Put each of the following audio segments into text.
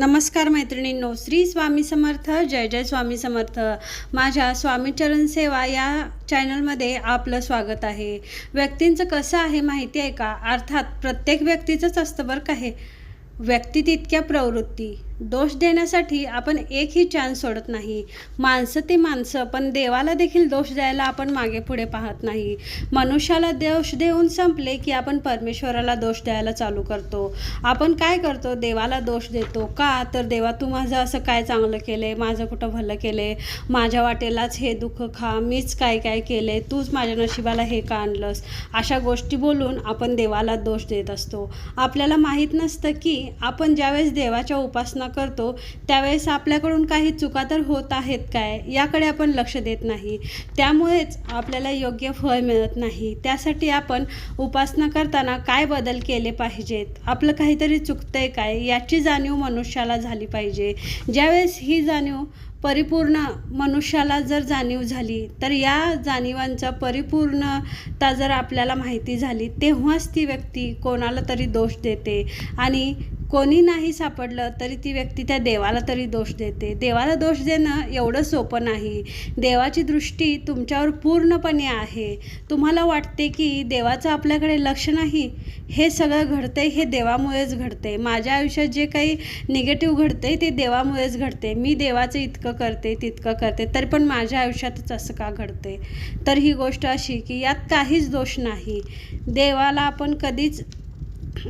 नमस्कार मैत्रिणींनो श्री स्वामी समर्थ जय जय स्वामी समर्थ. माझ्या स्वामीचरण सेवा या चॅनलमध्ये आपलं स्वागत आहे. व्यक्तींचं कसं आहे माहिती आहे का? अर्थात प्रत्येक व्यक्तीचंच असतं बरं का हे. व्यक्ती तितक्या प्रवृत्ती. दोष देण्यासाठी आपण एकही चान्स सोडत नाही. माणसं ते माणसं पण देवाला देखील दोष द्यायला आपण मागे पुढे पाहत नाही. मनुष्याला दोष देऊन संपले की आपण परमेश्वराला दोष द्यायला चालू करतो. आपण काय करतो? देवाला दोष देतो. का? तर देवा तू माझं असं काय चांगलं केलं माझं कुठं भलं केलं माझ्या वाटेलाच हे दुःख खा. मीच काय काय केले तूच माझ्या नशिबाला हे का आणलंस? अशा गोष्टी बोलून आपण देवाला दोष देत असतो. आपल्याला माहीत नसतं की आपण ज्यावेळेस देवाच्या उपासना करतो त्यावेळेस आपल्याकडून काही चुका तर होत आहेत काय? याकडे आपण लक्ष देत नाही. त्यामुळेच आपल्याला योग्य फळ मिळत नाही. त्यासाठी आपण उपासना करताना काय बदल केले पाहिजेत? आपलं काहीतरी चुकतंय काय? याची जाणीव मनुष्याला झाली पाहिजे. ज्यावेळेस ही जाणीव परिपूर्ण मनुष्याला जर जाणीव झाली तर या जाणीवांचा परिपूर्णता जर आपल्याला माहिती झाली तेव्हाच ती व्यक्ती कोणाला तरी दोष देते. आणि कोणी नाही सापडलं तरी ती व्यक्ती त्या देवाला तरी दोष देते. देवाला दोष देणं एवढं सोपं नाही. देवाची दृष्टी तुमच्यावर पूर्णपणे आहे. तुम्हाला वाटते की देवाचं आपल्याकडे लक्ष नाही? हे सगळं घडतंय हे देवामुळेच घडते माझ्या आयुष्यात जे काही निगेटिव्ह घडतंय ते देवामुळेच घडते मी देवाचं इतकं करते तितकं करते तरी पण माझ्या आयुष्यातच असं का घडते तर ही गोष्ट अशी की यात काहीच दोष नाही. देवाला आपण कधीच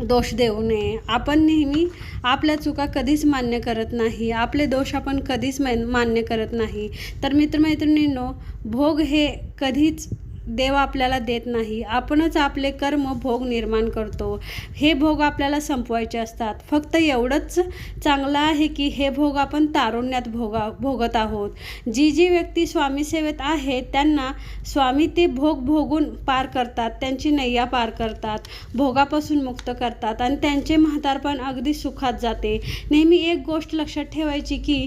दोष देऊ नये. आपण नेहमी आपल्या चुका कधीच मान्य करत नाही. आपले दोष आपण कधीच मान मान्य करत नाही. तर मित्रमैत्रिणींनो भोग हे कधीच देव आपल्याला देत नाही. आपणच आपले कर्म भोग निर्माण करतो. हे भोग आपल्याला संपवायचे असतात. फक्त एवढंच चांगलं आहे की हे भोग आपण तारुण्यात भोगा भोगत आहोत. जी जी व्यक्ती स्वामी सेवेत आहे त्यांना स्वामी ते भोग भोगून पार करतात. त्यांची नैया पार करतात. भोगापासून मुक्त करतात. आणि त्यांचे म्हातारपण अगदी सुखात जाते. नेहमी एक गोष्ट लक्षात ठेवायची की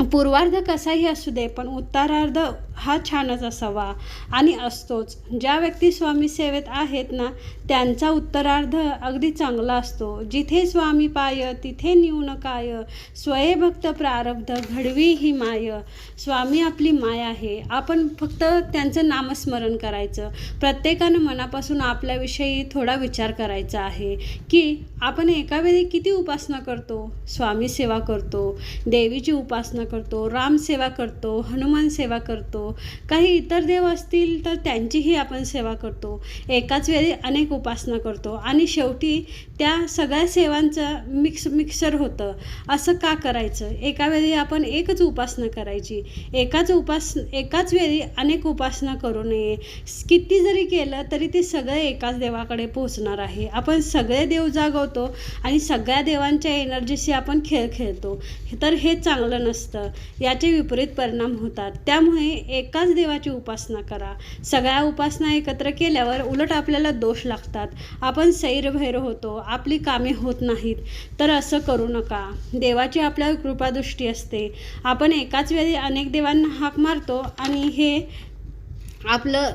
पूर्वार्ध कसाही असू दे पण उत्तरार्ध हा छानच असावा आणि असतोच. ज्या व्यक्ती स्वामी सेवेत आहेत ना त्यांचा उत्तरार्ध अगदी चांगला असतो. जिथे स्वामी पाय तिथे न्यून काय. स्वयंभक्त प्रारब्ध घडवी ही माय. स्वामी आपली माय आहे. आपण फक्त त्यांचं नामस्मरण करायचं. प्रत्येकानं मनापासून आपल्याविषयी थोडा विचार करायचा आहे. की आपण एका वेळी किती उपासना करतो? स्वामी सेवा करतो. देवीची उपासना करतो राम सेवा करतो हनुमान सेवा करतो काही इतर देव असतील तर त्यांचीही आपण सेवा करतो. एकाच वेळी अनेक उपासना करतो आणि शेवटी त्या सगळ्या सेवांचं मिक्स मिक्सर होतं. असं का करायचं? एका वेळी आपण एकच उपासना करायची. एकाच उपास एकाच वेळी अनेक उपासना करू नये. किती जरी केलं तरी ते सगळं एकाच देवाकडे पोहोचणार आहे. आपण सगळे देव जागवतो आणि सगळ्या देवांच्या एनर्जीशी आपण खेळ खेळतो. तर हे चांगलं नसतं. याचे विपरीत परिणाम होतात. त्यामुळे एकाच देवाची उपासना करा. सगळ्या उपासना एकत्र केल्यावर उलट आपल्याला दोष लागतात. आपण सैरभैर होतो. आपली कामे होत नाहीत. तर असं करू नका. देवाची आपल्यावर कृपादृष्टी असते. आपण एकाच वेळी अनेक देवांना हाक मारतो आणि हे आपलं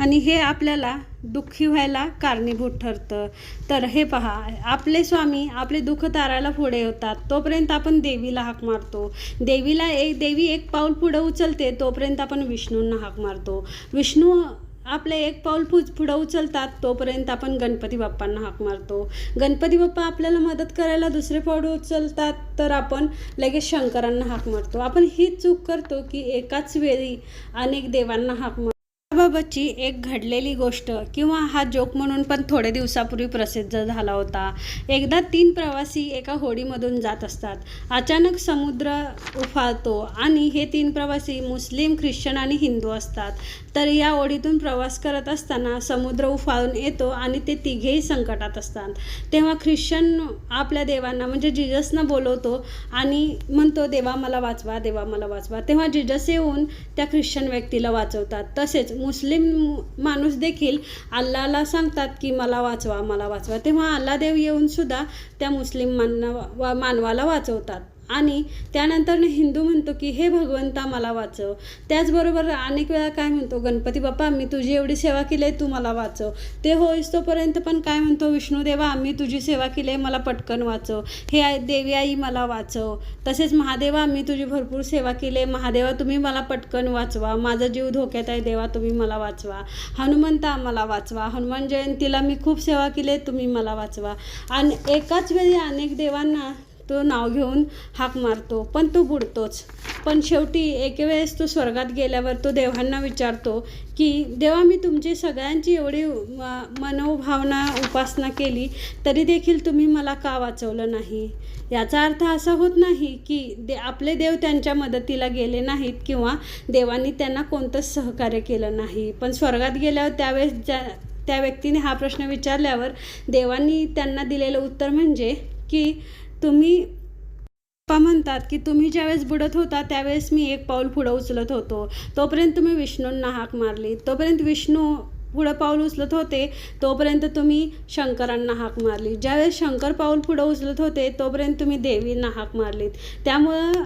आणि हे आपल्याला दुःखी व्हायला कारणीभूत ठरतं. तर हे पहा आपले स्वामी आपले दुःख तारायला पुढे होतात तोपर्यंत आपण देवीला हाक मारतो. देवीला एक देवी एक पाऊल पुढं उचलते तोपर्यंत आपण विष्णूंना हाक मारतो. विष्णू आपले एक पाऊल पु पुढं उचलतात तोपर्यंत आपण गणपती बाप्पांना हाक मारतो. गणपती बाप्पा आपल्याला मदत करायला दुसरे पाऊल उचलतात तर आपण लगेच शंकरांना हाक मारतो. आपण ही चूक करतो की एकाच वेळी अनेक देवांना हाक मार याबाबतची एक घडलेली गोष्ट किंवा हा जोक म्हणून पण थोडे दिवसापूर्वी प्रसिद्ध झाला होता. एकदा तीन प्रवासी एका होडीमधून जात असतात. अचानक समुद्र उफाळतो आणि हे तीन प्रवासी मुस्लिम ख्रिश्चन आणि हिंदू असतात. तर या ओढीतून प्रवास करत असताना समुद्र उफाळून येतो आणि ते तिघेही संकटात असतात. तेव्हा ख्रिश्चन आपल्या देवांना म्हणजे जिजसनं बोलवतो आणि म्हणतो देवा मला वाचवा देवा मला वाचवा. तेव्हा जिजस येऊन त्या ख्रिश्चन व्यक्तीला वाचवतात. तसेच मुस्लिम माणूस देखील अल्लाला सांगतात की मला वाचवा मला वाचवा. तेव्हा अल्लादेव येऊन सुद्धा त्या मुस्लिम मानवा मानवाला वाचवतात. आणि त्यानंतर हिंदू म्हणतो की हे भगवंता मला वाचव. त्याचबरोबर अनेक वेळा काय म्हणतो गणपती बाप्पा मी तुझी एवढी सेवा केली आहे तू मला वाचव. ते होईस तोपर्यंत पण काय म्हणतो विष्णुदेवा आम्ही तुझी सेवा केली आहे मला पटकन वाचव. हे आई देवी आई मला वाचव. तसेच महादेवा मी तुझी भरपूर सेवा केली आहे. महादेवा तुम्ही मला पटकन वाचवा. माझा जीव धोक्यात आहे देवा तुम्ही मला वाचवा. हनुमंता मला वाचवा. हनुमान जयंतीला मी खूप सेवा केली आहे तुम्ही मला वाचवा. आणि एकाच वेळी अनेक देवांना तो नाव घेऊन हाक मारतो पण तो बुडतोच. पण शेवटी एके वेळेस तो स्वर्गात गेल्यावर तो देवांना विचारतो की देवा मी तुमची सगळ्यांची एवढी म- मनोभावना उपासना केली तरी देखील तुम्ही मला का वाचवलं नाही? याचा अर्थ असा होत नाही की दे आपले देव त्यांच्या मदतीला गेले नाहीत किंवा देवांनी त्यांना कोणतंच सहकार्य केलं नाही. पण स्वर्गात गेल्यावर त्यावेळेस ज्या त्या व्यक्तीने हा प्रश्न विचारल्यावर देवांनी त्यांना दिलेलं उत्तर म्हणजे की तुम्ही पप्पा म्हणतात की तुम्ही ज्यावेळेस बुडत होता त्यावेळेस मी एक पाऊल पुढं उचलत होतो. तोपर्यंत तुम्ही विष्णूंना हाक मारली. तोपर्यंत विष्णू पुढं पाऊल उचलत होते तोपर्यंत तुम्ही शंकरांना हाक मारली. ज्यावेळेस शंकर पाऊल पुढं उचलत होते तोपर्यंत तुम्ही देवींना हाक मारलीत. त्यामुळं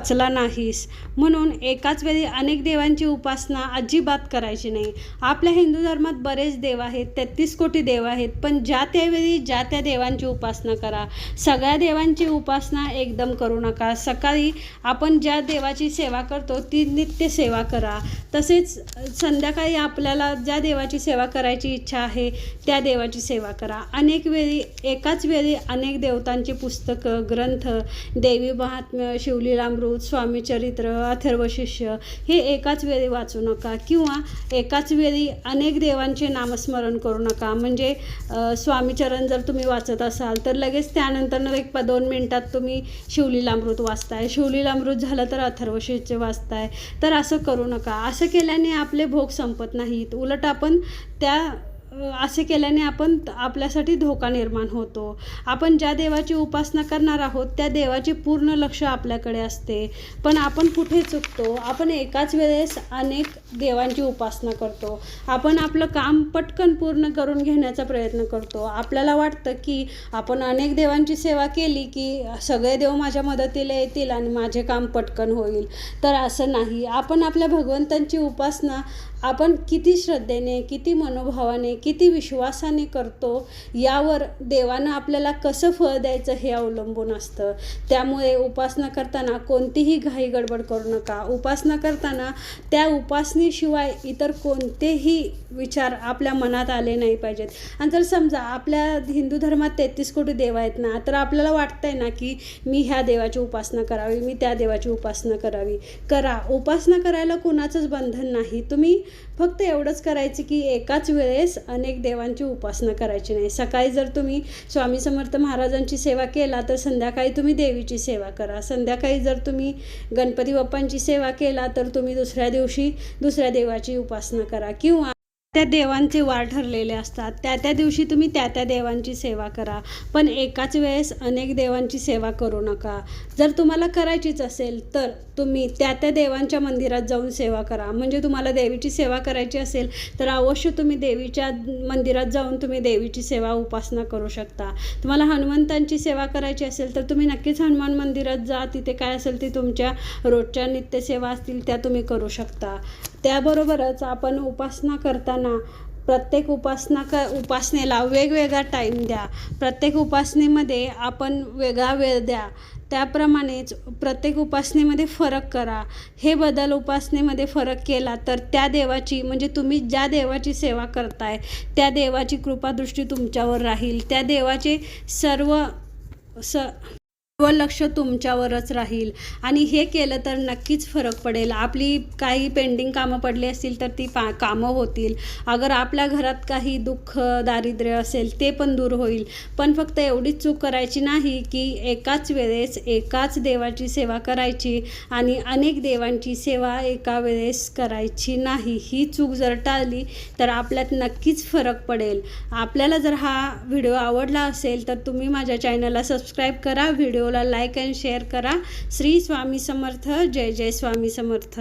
वाचला नाहीस. म्हणून एकाच वेळी अनेक देवांची उपासना अजिबात करायची नाही. आपल्या हिंदू धर्मात बरेच देव आहेत तेहतीस कोटी देव आहेत पण ज्या त्यावेळी ज्या त्या देवांची उपासना करा. सगळ्या देवांची उपासना एकदम करू नका. सकाळी आपण ज्या देवाची सेवा करतो ती नित्य सेवा करा. तसेच संध्याकाळी आपल्याला ज्या देवाची सेवा करायची इच्छा आहे त्या देवाची सेवा करा. अनेक वेळी एकाच वेळी अनेक देवतांची पुस्तकं ग्रंथ देवी महात्म्य शिवलीलामृत स्वामी स्वामीचरित्र अथर्वशिष्य हे एकाच वेळी वाचू नका किंवा एकाच वेळी अनेक देवांचे नामस्मरण करू नका. म्हणजे स्वामीचरण जर तुम्ही वाचत असाल तर लगेच त्यानंतर एक प दोन मिनटात तुम्ही शिवलीलामृत वाचताय. शिवलीलामृत झालं तर अथर्वशिष्य वाचताय. तर असं करू नका. असं केल्याने आपले भोग संपत नाहीत. उलट आपण त्या असे केल्याने आपण आपल्यासाठी धोका निर्माण होतो. आपण ज्या देवाची उपासना करणार आहोत त्या देवाचे पूर्ण लक्ष आपल्याकडे असते. पण आपण कुठे चुकतो? आपण एकाच वेळेस अनेक देवांची उपासना करतो. आपण आपलं काम पटकन पूर्ण करून घेण्याचा प्रयत्न करतो. आपल्याला वाटतं की आपण अनेक देवांची सेवा केली की सगळे देव माझ्या मदतीला येतील आणि माझे काम पटकन होईल. तर असं नाही. आपण आपल्या भगवंतांची उपासना आपण किती श्रद्धेने किती मनोभावाने किती विश्वासाने करतो यावर देवानं आपल्याला कसं फळ द्यायचं हे अवलंबून असतं. त्यामुळे उपासना करताना कोणतीही घाई गडबड करू नका. उपासना करताना त्या उपासनेशिवाय इतर कोणतेही विचार आपल्या मनात आले नाही पाहिजेत. आणि जर समजा आपल्या हिंदू धर्मात तेहतीस कोटी देव आहेत ना तर आपल्याला वाटतंय ना की मी ह्या देवाची उपासना करावी मी त्या देवाची उपासना करावी. करा. उपासना करायला कुणाचंच बंधन नाही. तुम्ही फक्त एवढंच करायचं की एकाच वेळेस अनेक देवांची उपासना करायची नाही. सकाळी जर तुम्ही स्वामी समर्थ महाराजांची सेवा केला तर संध्याकाळी तुम्ही देवीची सेवा करा. संध्याकाळी जर तुम्ही गणपती बाप्पांची सेवा केला तर तुम्ही दुसऱ्या दिवशी दुसऱ्या देवाची उपासना करा. किंवा त्या देवांचे वार ठरलेले असतात. त्या त्या दिवशी तुम्ही त्या त्या देवांची सेवा करा. पण एकाच वेळेस अनेक देवांची सेवा करू नका. जर तुम्हाला करायचीच असेल तर तुम्ही त्या त्या देवांच्या मंदिरात जाऊन सेवा करा. म्हणजे तुम्हाला देवीची सेवा करायची असेल तर अवश्य तुम्ही देवीच्या मंदिरात जाऊन तुम्ही देवीची सेवा उपासना करू शकता. तुम्हाला हनुमंतांची सेवा करायची असेल तर तुम्ही नक्कीच हनुमान मंदिरात जा. तिथे काय असेल ती तुमच्या रोजच्या नित्यसेवा असतील त्या तुम्ही करू शकता. त्याबरोबरच आपण उपासना करताना प्रत्येक उपासना क उपासनेला वेगवेगळा टाईम द्या. प्रत्येक उपासनेमध्ये आपण वेगळा वेळ द्या. त्याप्रमाणेच प्रत्येक उपासनेमध्ये फरक करा. हे बदल उपासनेमध्ये फरक केला तर त्या देवाची म्हणजे तुम्ही ज्या देवाची सेवा करताय त्या देवाची कृपादृष्टी तुमच्यावर राहील. त्या देवाचे सर्व स सर्व लक्ष तुमच्यावरच राहील. आणि हे केलं तर नक्कीच फरक पडेल. आपली काही पेंडिंग कामं पडली असतील तर ती पा कामं होतील. अगर आपल्या घरात काही दुःख दारिद्र्य असेल ते पण दूर होईल. पण फक्त एवढीच चूक करायची नाही की एकाच वेळेस एकाच देवाची सेवा करायची आणि अनेक देवांची सेवा एका वेळेस करायची नाही. ही चूक जर टाळली तर आपल्यात नक्कीच फरक पडेल. आपल्याला जर हा व्हिडिओ आवडला असेल तर तुम्ही माझ्या चॅनलला सबस्क्राईब करा. व्हिडिओ व्हिडिओला लाईक अँड शेअर करा. श्री स्वामी समर्थ. जय जय स्वामी समर्थ.